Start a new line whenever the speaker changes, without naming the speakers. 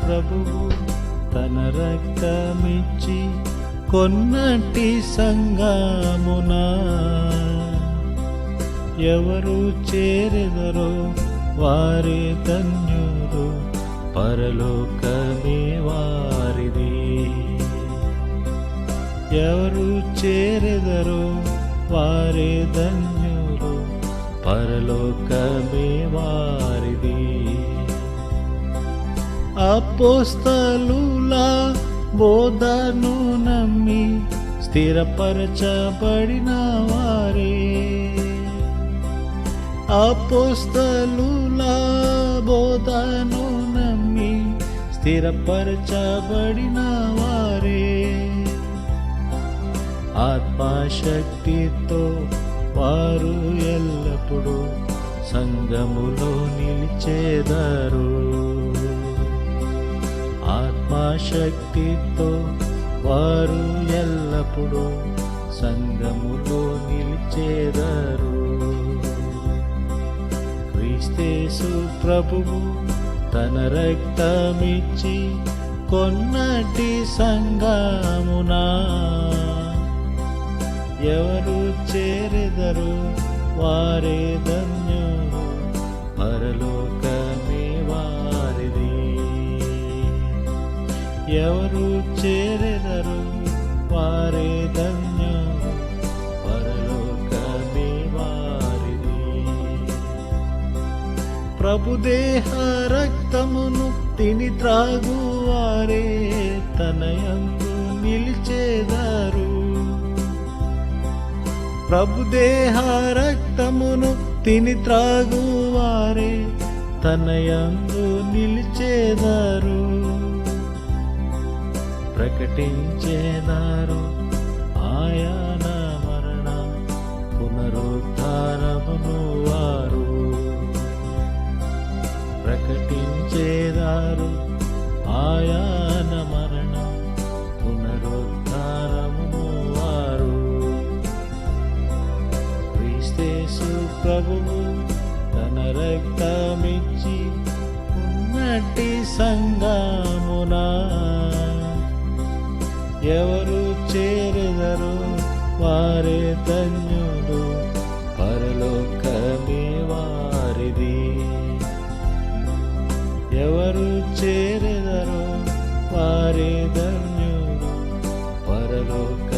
ప్రభువు తన రక్తమిచ్చి కొన్నటి సంగమునా ఎవరు చేరెదరో వారే ధన్యులు పరలోకమే వారిది. ఎవరు చేరెదరో వారే ధన్యులు పరలోకమే వారి అపోస్తలుల బోధను నమ్మి స్థిరపరచబడిన వారే. అపోస్తలుల బోధను నమ్మి స్థిరపరచబడిన వారే. ఆత్మశక్తితో వారు ఎల్లప్పుడూ సంగములో నిలిచేదారు. ఆత్మశక్తితో వారు ఎల్లప్పుడూ సంగముతో నిలిచేదారు. క్రీస్తేసు ప్రభువు తన రక్తమిచ్చి కొన్నటి సంగమునా ఎవరు చేరెదరు వారే ధన్యులు? పరలోక ఎవరు చేరెదరు? వారే ధన్యులు. పరలోకమే వారిది. ప్రభుదేహ రక్తమును తిని త్రాగు వారే తనయందు నిలిచేదారు. ప్రభుదేహ రక్తమును తిని త్రాగు వారే తనయందు నిలిచేదారు. ప్రకటించేదారు ఆయన మరణ పునరుద్ధారమును వారు. ప్రకటించేదారు ఆయన మరణ పునరుద్ధారమును వారు. క్రీస్తేసు ప్రభువు ఎవరు చేరెదరు వారే ధన్యుడు పరలోకమే వారిది. ఎవరు చేరెదరు వారే ధన్యుడు పరలోక